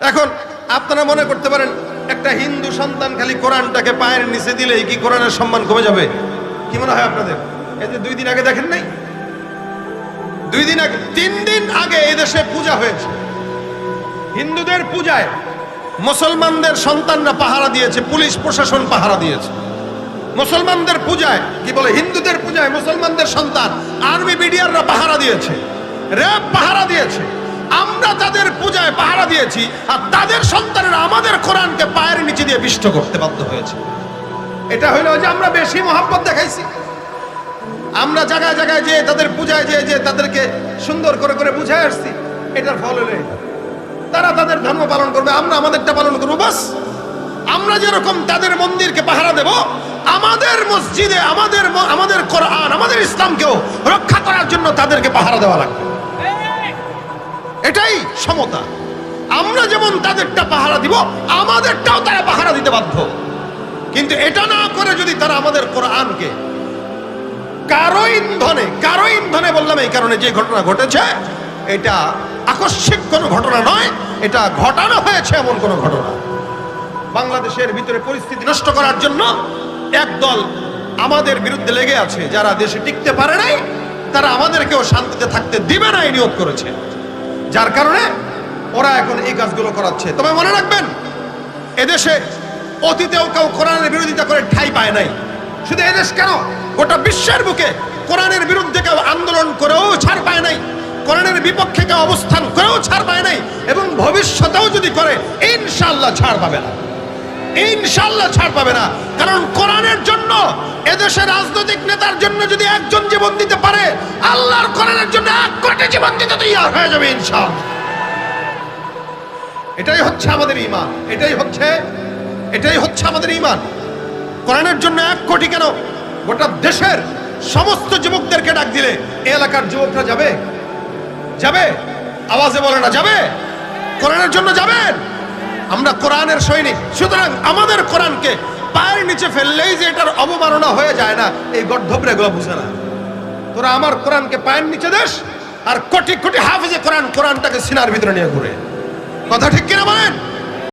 এখন আপনারা মনে করতে পারেন, একটা হিন্দু সন্তান খালি কোরআনটাকে পায়ের নিচে দিলেই কি কোরআনের সম্মান কমে যাবে? কি মনে হয় আপনাদের? এই যে দুই দিন আগে দেখেন নাই? দুই দিন আগে, তিন দিন আগে এদেশে পূজা হয়েছে। হিন্দুদের পূজায় মুসলমানদের সন্তানরা পাহারা দিয়েছে, পুলিশ প্রশাসন পাহারা দিয়েছে। মুসলমানদের পূজায়, কি বলে, হিন্দুদের পূজায় মুসলমানদের সন্তান, আর্মি বিডিআররা পাহারা দিয়েছে, র্যাব পাহারা দিয়েছে। আমরা তাদের পূজায় পাহারা দিয়েছি আর তাদের সন্তানেরা আমাদের কোরআনকে পায়ের নিচে দিয়ে বিষ্ট করতে বাধ্য হয়েছে। এটা হইল যে আমরা বেশি মহাব্বত দেখাইছি। আমরা জায়গায় জায়গায় যে তাদের পূজায় যে যে তাদেরকে সুন্দর করে করে বুঝায় আসছি, এটার ফল হলো। তারা তাদের ধর্ম পালন করবে, আমরা আমাদেরটা পালন করব, বাস। আমরা যেরকম তাদের মন্দিরকে পাহারা দেব, আমাদের মসজিদে, আমাদের আমাদের কোরআন, আমাদের ইসলামকেও রক্ষা করার জন্য তাদেরকে পাহারা দেওয়া লাগবে। সমতা। আমরা যেমন তাদেরটা পাহারা দিব, আমাদেরটাও তারা পাহারা দিতে বাধ্য। কিন্তু এটা না করে যদি তারা আমাদের কোরআনকে কারও ইন্ধনে কারও ইন্ধনে বললাম এই কারণে যে ঘটনা ঘটেছে, এটা আকস্মিক কোনো ঘটনা নয়, এটা ঘটানো হয়েছে এমন কোনো ঘটনা। বাংলাদেশের ভিতরে পরিস্থিতি নষ্ট করার জন্য একদল আমাদের বিরুদ্ধে লেগে আছে, যারা দেশে টিকতে পারে নাই, তারা আমাদেরকেও শান্তিতে থাকতে দিবে না, এই নিয়োগ করেছে। যার কারণে ওরা এখন এই কাজগুলো করাচ্ছে। তবে মনে রাখবেন, এদেশে অতীতেও কেউ কোরআনের বিরোধিতা করে ঠাই পায় নাই। শুধু এদেশ কেন? গোটা বিশ্বের বুকে কোরআনের বিরুদ্ধে কেউ আন্দোলন করেও ছাড় পায় নাই। কোরআনের বিপক্ষে কেউ অবস্থান করেও ছাড় পায় নাই। এবং ভবিষ্যতেও যদি করে ইনশাল্লাহ ছাড় পাবে না। ইনশাল্লাহ ছাড় পাবে না। কারণ কোরআনের জন্য এদেশের রাজনৈতিক নেতার জন্য যদি একজন জীবন দিতে পারে, আল্লাহর কোরআনের জন্য এক কোটি জীবন দিতে তৈরি হয়ে যাবে ইনশাল্লাহ। এটাই হচ্ছে আমাদের ইমান এটাই হচ্ছে এটাই হচ্ছে আমাদের ইমান কোরআনের জন্য এক কোটি কেন? গোটা দেশের সমস্ত যুবকদেরকে ডাক দিলে এই এলাকার যুবকরা যাবে? যাবে? আওয়াজে বলে না, যাবে? কোরআনের জন্য যাবেন? আমরা কোরআনের সৈনিক। সুতরাং আমাদের কোরআনকে পায়ের নিচে ফেললেই যে এটার অবমাননা হয়ে যায় না, এই গর্ধবরে এগুলো বুঝে না। তোরা আমার কোরআনকে পায়ের নিচে দেশ আর কোটি কোটি হাফেজে কোরআন কোরআনটাকে সিনার ভিতরে নিয়ে ঘুরে। কথা ঠিক কিনা বলেন?